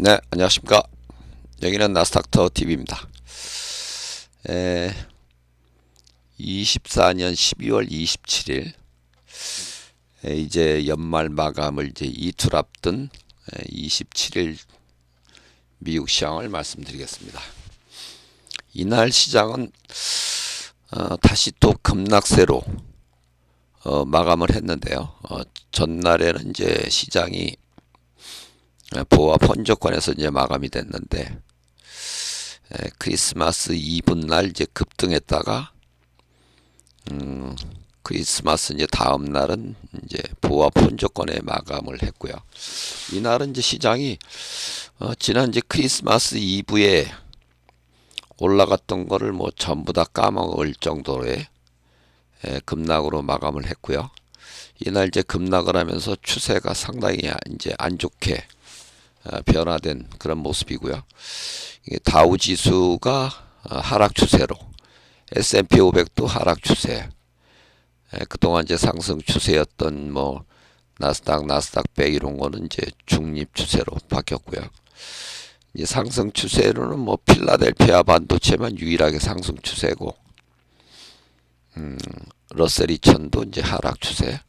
네, 안녕하십니까. 여기는 나스닥터 TV입니다. 에, 24년 12월 27일, 에, 이제 연말 마감을 이제 이틀 앞둔 에, 27일 미국 시장을 말씀드리겠습니다. 이날 시장은 어, 다시 또 급락세로 어, 마감을 했는데요. 어, 전날에는 이제 시장이 보아 번조권에서 이제 마감이 됐는데 에, 크리스마스 이브 날 이제 급등했다가 음, 크리스마스 이제 다음 날은 이제 보아 번조권에 마감을 했고요. 이날은 이제 시장이 어, 지난 이제 크리스마스 이브에 올라갔던 거를 뭐 전부 다 까먹을 정도의 에, 급락으로 마감을 했고요. 이날 이제 급락을 하면서 추세가 상당히 이제 안 좋게 어, 변화된 그런 모습이고요. 다우 지수가 어, 하락 추세로 S&P 500도 하락 추세. 에, 그동안 이제 상승 추세였던 뭐 나스닥, 나스닥 100 이런 거는 이제 중립 추세로 바뀌었고요. 이제 상승 추세로는 뭐 필라델피아 반도체만 유일하게 상승 추세고, 음, 러셀 2000도 이제 하락 추세.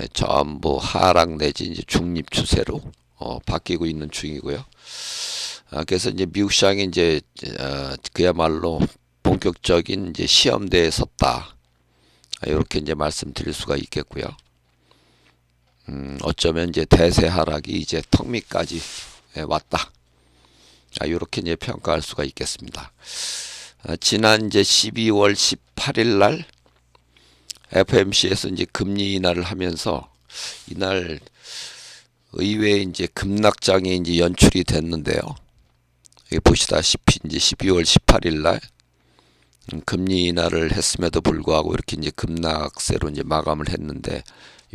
에, 전부 하락 내지 이제 중립 추세로 어, 바뀌고 있는 중이고요. 아, 그래서 이제 미국 시장이 이제 어, 그야말로 본격적인 이제 시험대에 섰다. 아, 이렇게 이제 말씀드릴 수가 있겠고요. 음, 어쩌면 이제 대세 하락이 이제 턱 밑까지 예, 왔다. 아, 이렇게 이제 평가할 수가 있겠습니다. 아, 지난 이제 12월 18일 날 FMC에서 이제 금리 인하를 하면서 이날 의외의 이제 급락장이 이제 연출이 됐는데요. 여기 보시다시피 이제 12월 18일 날 음, 금리 인하를 했음에도 불구하고 이렇게 이제 급락세로 이제 마감을 했는데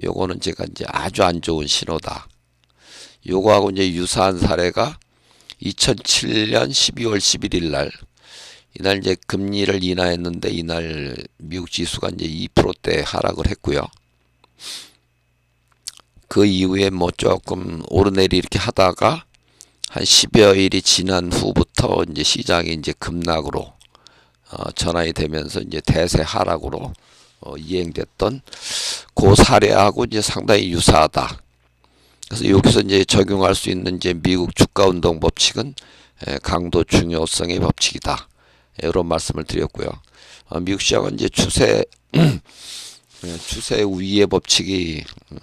요거는 제가 이제 아주 안 좋은 신호다. 요거하고 이제 유사한 사례가 2007년 12월 11일 날 이날 이제 금리를 인하했는데 이날 미국 지수가 이제 2%대 하락을 했고요. 그 이후에 뭐 조금 오르내리 이렇게 하다가 한 10여일이 지난 후부터 이제 시장이 이제 급락으로 어, 전환이 되면서 이제 대세 하락으로 어, 이행됐던 그 사례하고 이제 상당히 유사하다. 그래서 여기서 이제 적용할 수 있는 이제 미국 주가 운동 법칙은 에, 강도 중요성의 법칙이다. 이런 말씀을 드렸고요. 어, 미국 시장은 이제 추세 예, 추세 우위의 법칙이 음,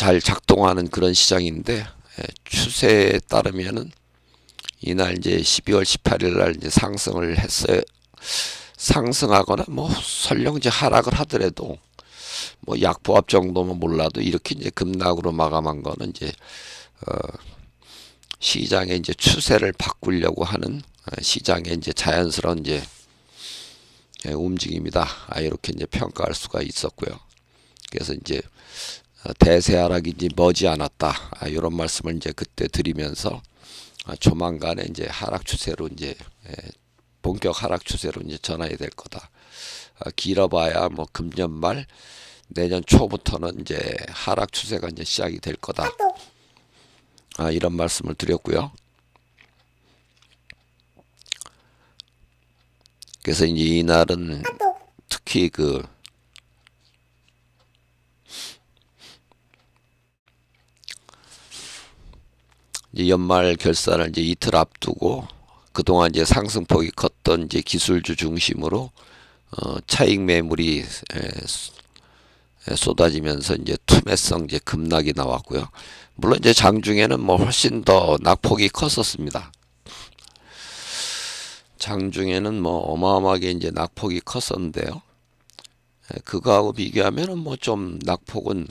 잘 작동하는 그런 시장인데 예, 추세에 따르면은 이날 이제 12월 18일 날 이제 상승을 했어요. 상승하거나 뭐 설령 이제 하락을 하더라도 뭐 약보합 정도면 몰라도 이렇게 이제 급락으로 마감한 거는 이제 어 시장의 이제 추세를 바꾸려고 하는 어, 시장의 이제 자연스러운 이제 예, 움직임이다. 아, 이렇게 이제 평가할 수가 있었고요. 그래서 이제 어, 대세 하락이 이제 머지 않았다. 아, 이런 말씀을 이제 그때 드리면서 아, 조만간에 이제 하락 추세로 이제 예, 본격 하락 추세로 이제 전환이 될 거다. 아, 길어봐야 뭐 금년 말 내년 초부터는 이제 하락 추세가 이제 시작이 될 거다. 아, 이런 말씀을 드렸고요. 그래서 이제 이날은 특히 그 이제 연말 결산을 이제 이틀 앞두고 그동안 이제 상승폭이 컸던 이제 기술주 중심으로 어, 차익 매물이 에, 에, 쏟아지면서 이제 투매성 이제 급락이 나왔고요. 물론 이제 장중에는 뭐 훨씬 더 낙폭이 컸었습니다. 장중에는 뭐 어마어마하게 이제 낙폭이 컸었는데요. 에, 그거하고 비교하면은 뭐 좀 낙폭은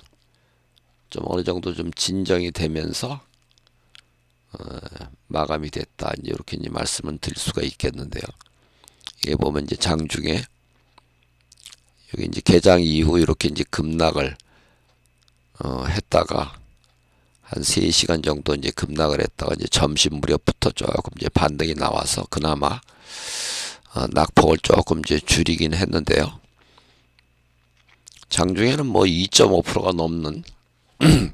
좀 어느 정도 좀 진정이 되면서 어, 마감이 됐다. 이렇게 이제 말씀을 드릴 수가 있겠는데요. 이게 보면 이제 장중에 여기 이제 개장 이후 이렇게 이제 급락을 어, 했다가 한 3시간 정도 이제 급락을 했다가 이제 점심 무렵부터 조금 이제 반등이 나와서 그나마 어, 낙폭을 조금 이제 줄이긴 했는데요. 장중에는 뭐 2.5%가 넘는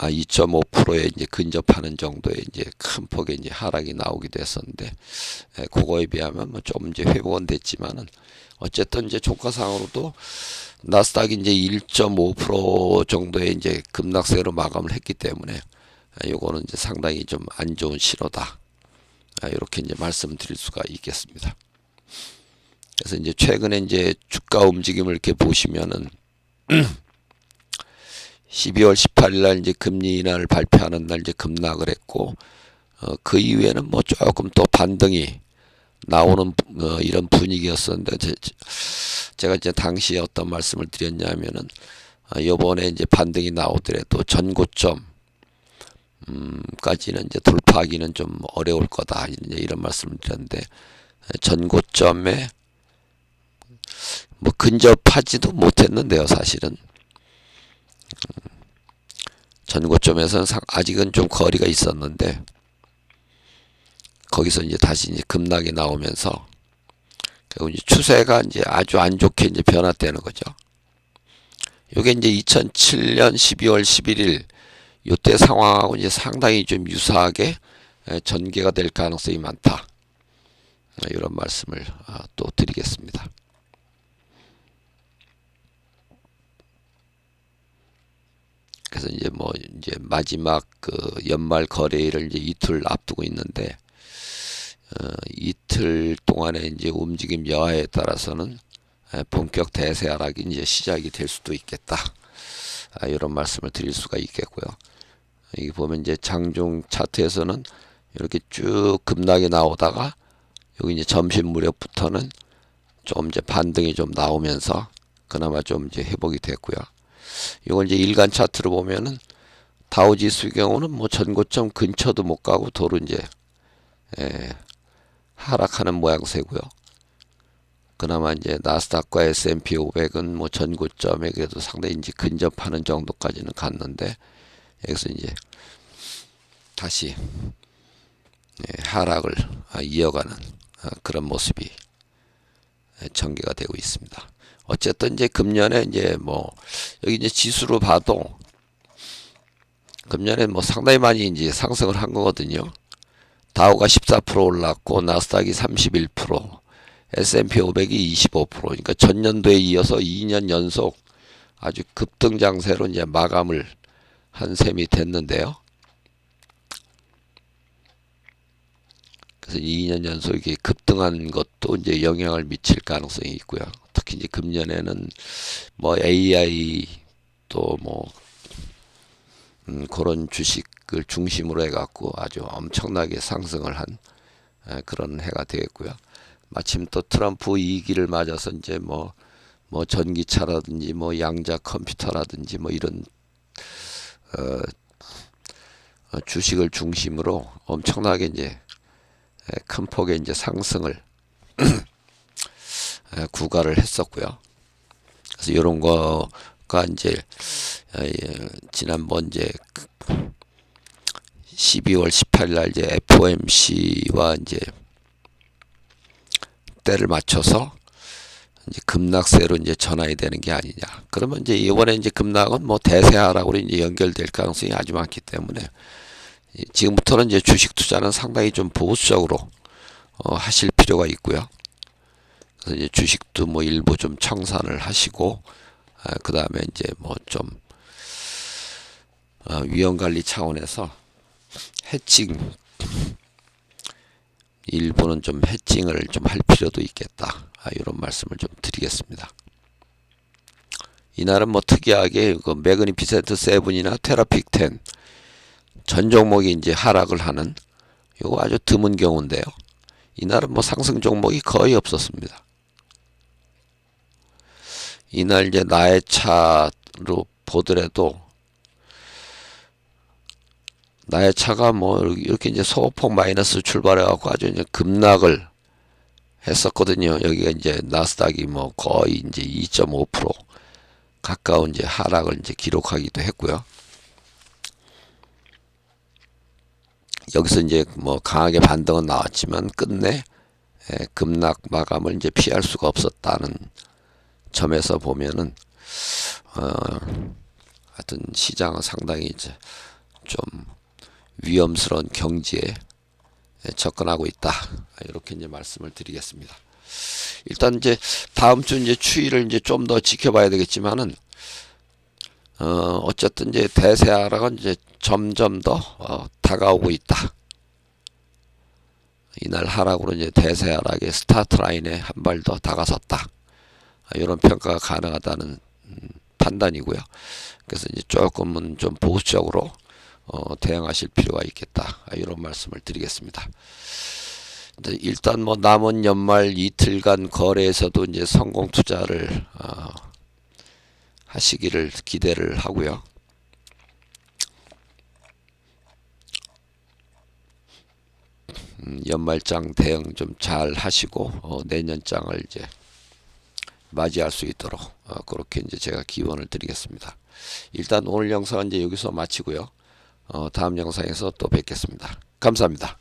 아 2.5%에 이제 근접하는 정도의 이제 큰 폭의 이제 하락이 나오기도 했었는데 에, 그거에 비하면 뭐 좀 이제 회복은 됐지만은 어쨌든 이제 조가상으로도 나스닥이 이제 1.5% 정도의 이제 급락세로 마감을 했기 때문에 아, 요거는 이제 상당히 좀 안 좋은 신호다. 아, 이렇게 이제 말씀드릴 수가 있겠습니다. 그래서 이제 최근에 이제 주가 움직임을 이렇게 보시면은 12월 18일 날 이제 금리 인하를 발표하는 날 이제 급락을 했고 어, 그 이후에는 뭐 조금 또 반등이 나오는 어, 이런 분위기였었는데 제, 제가 이제 당시에 어떤 말씀을 드렸냐면은 어, 요번에 이제 반등이 나오더라도 전고점 음, 까지는 이제 돌파하기는 좀 어려울 거다 이제 이런 말씀을 드렸는데 전고점에 뭐 근접하지도 못했는데요 사실은 전고점에서는 상- 아직은 좀 거리가 있었는데 거기서 이제 다시 이제 급락이 나오면서 결국 이제 추세가 이제 아주 안 좋게 이제 변화되는 거죠. 요게 이제 2007년 12월 11일 요때 상황하고 이제 상당히 좀 유사하게 에, 전개가 될 가능성이 많다. 아, 이런 말씀을 아, 또 드리겠습니다. 그래서 이제 뭐 이제 마지막 그 연말 거래일을 이제 이틀 앞두고 있는데 어, 이틀 동안의 이제 움직임 여하에 따라서는 에, 본격 대세 하락이 이제 시작이 될 수도 있겠다. 아, 이런 말씀을 드릴 수가 있겠고요. 여기 보면 이제 장중 차트에서는 이렇게 쭉 급락이 나오다가 여기 이제 점심 무렵부터는 좀 이제 반등이 좀 나오면서 그나마 좀 이제 회복이 됐고요. 이걸 이제 일간 차트로 보면은 다우지수 경우는 뭐 전고점 근처도 못 가고 도로 이제 예, 하락하는 모양새고요. 그나마 이제 나스닥과 S&P 500은 뭐 전고점에 그래도 상당히 이제 근접하는 정도까지는 갔는데 여기서 이제 다시 예, 하락을 아, 이어가는 아, 그런 모습이 예, 전개가 되고 있습니다. 어쨌든 이제 금년에 이제 뭐 여기 이제 지수로 봐도 금년에 뭐 상당히 많이 이제 상승을 한 거거든요. 다우가 14% 올랐고 나스닥이 31%, S&P 500이 25%. 그러니까 전년도에 이어서 2년 연속 아주 급등 장세로 이제 마감을 한 셈이 됐는데요. 그래서 2년 연속 이게 급등한 것도 이제 영향을 미칠 가능성이 있고요. 특히 이제 금년에는 뭐 AI 또뭐 음, 그런 주식을 중심으로 해갖고 아주 엄청나게 상승을 한 에, 그런 해가 되겠고요. 마침 또 트럼프 2기를 맞아서 이제 뭐, 뭐 전기차라든지 뭐 양자 컴퓨터라든지 뭐 이런 어, 어, 주식을 중심으로 엄청나게 이제 에, 큰 폭의 이제 상승을 에, 구가를 했었고요. 그래서 이런 거가 이제 지난번 이제 12월 18일 날 이제 FOMC와 이제 때를 맞춰서 이제 급락세로 이제 전환이 되는 게 아니냐. 그러면 이제 이번에 이제 급락은 뭐 대세하락으로 이제 연결될 가능성이 아주 많기 때문에 이- 지금부터는 이제 주식 투자는 상당히 좀 보수적으로 어, 하실 필요가 있고요. 그래서 이제 주식도 뭐 일부 좀 청산을 하시고 아, 그 다음에 이제 뭐좀 어, 위험 관리 차원에서 해칭 일부는 좀 해칭을 좀 할 필요도 있겠다. 아, 이런 말씀을 좀 드리겠습니다. 이날은 뭐 특이하게 그 매그니피센트 세븐이나 테라픽 10전 종목이 이제 하락을 하는 이거 아주 드문 경우인데요. 이날은 뭐 상승 종목이 거의 없었습니다. 이날 이제 나의 차로 보더라도 나의 차가 뭐 이렇게 이제 소폭 마이너스 출발해 갖고 아주 이제 급락을 했었거든요. 여기가 이제 나스닥이 뭐 거의 이제 2.5% 가까운 이제 하락을 이제 기록하기도 했고요. 여기서 이제 뭐 강하게 반등은 나왔지만 끝내 예, 급락 마감을 이제 피할 수가 없었다는 점에서 보면은 어, 하여튼 시장은 상당히 이제 좀 위험스러운 경지에 접근하고 있다. 이렇게 이제 말씀을 드리겠습니다. 일단 이제 다음 주 이제 추이를 이제 좀 더 지켜봐야 되겠지만은 어 어쨌든 이제 대세 하락은 이제 점점 더 어, 다가오고 있다. 이날 하락으로 이제 대세 하락의 스타트 라인에 한 발 더 다가섰다. 이런 평가가 가능하다는 음, 판단이고요. 그래서 이제 조금은 좀 보수적으로 어, 대응하실 필요가 있겠다. 이런 말씀을 드리겠습니다. 일단 뭐 남은 연말 이틀간 거래에서도 이제 성공 투자를 어, 하시기를 기대를 하고요. 음, 연말장 대응 좀 잘 하시고 어, 내년장을 이제 맞이할 수 있도록 어, 그렇게 이제 제가 기원을 드리겠습니다. 일단 오늘 영상은 이제 여기서 마치고요. 어, 다음 영상에서 또 뵙겠습니다. 감사합니다.